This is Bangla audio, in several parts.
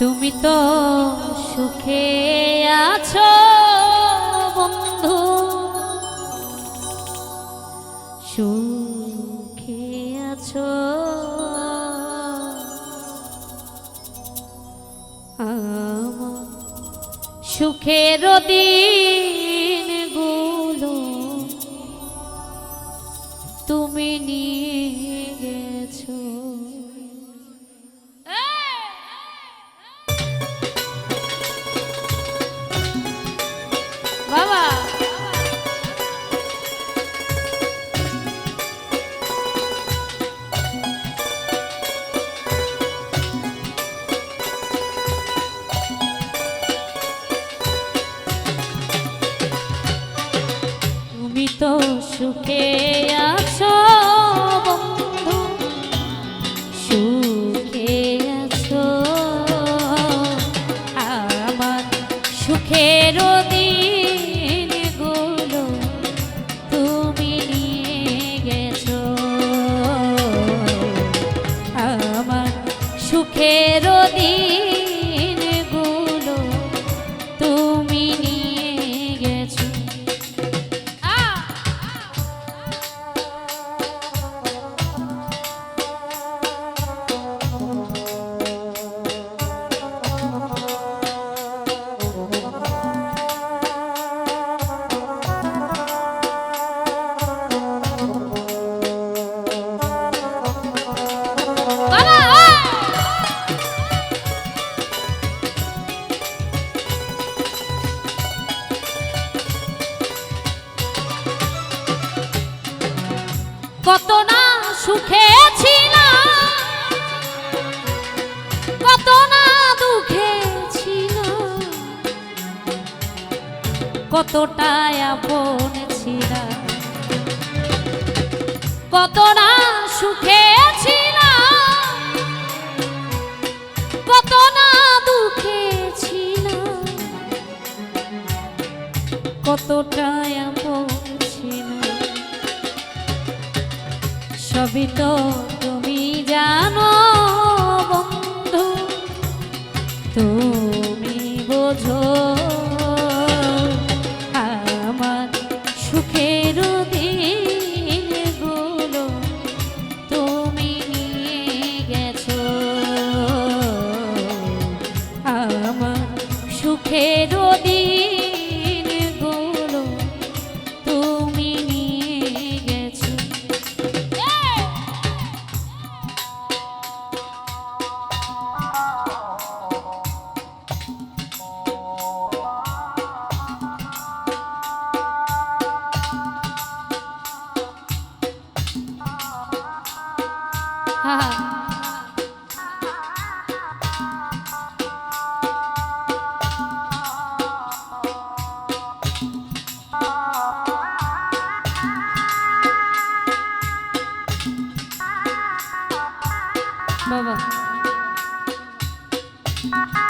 তুমি তো সুখে আছো বন্ধু। সুখে আছো। সুখের দিনগুলো তুমি নিয়ে তো কত না সুখে ছিলাম, কত না দুঃখে ছিলাম, কতটা আপন ছিলাম, কত না সুখে ছিলাম, কত না দুঃখে ছিলাম, কতটা আপন সবই তো তুমি জানো বন্ধু তুমি Música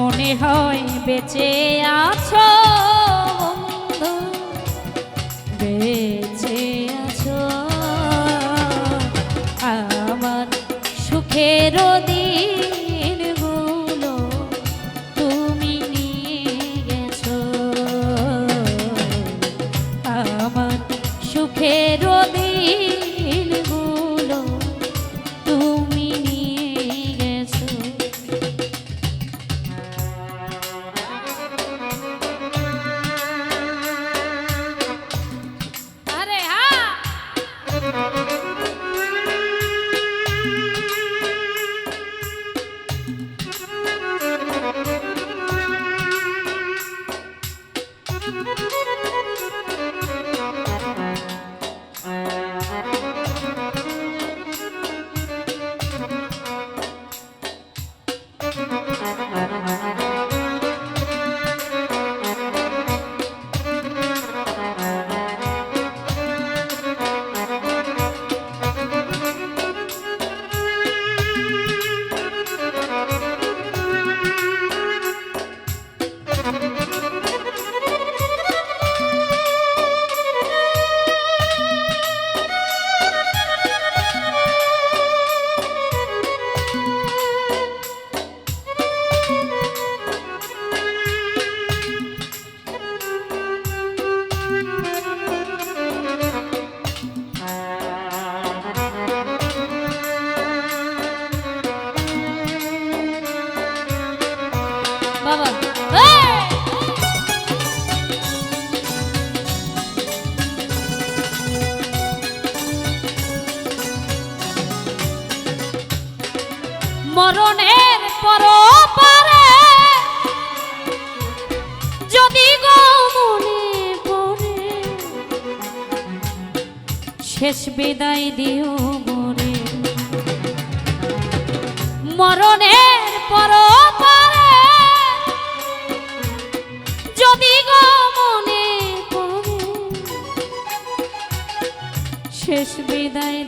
মনে হয় বেঁচে আছো বন্ধু? বেঁচে আছো। আমার সুখেরও মরণের পর পারে যদি গো মনে শেষ বিদায় দিও মরে মরণের পর পারে মনে শেষ বিদায়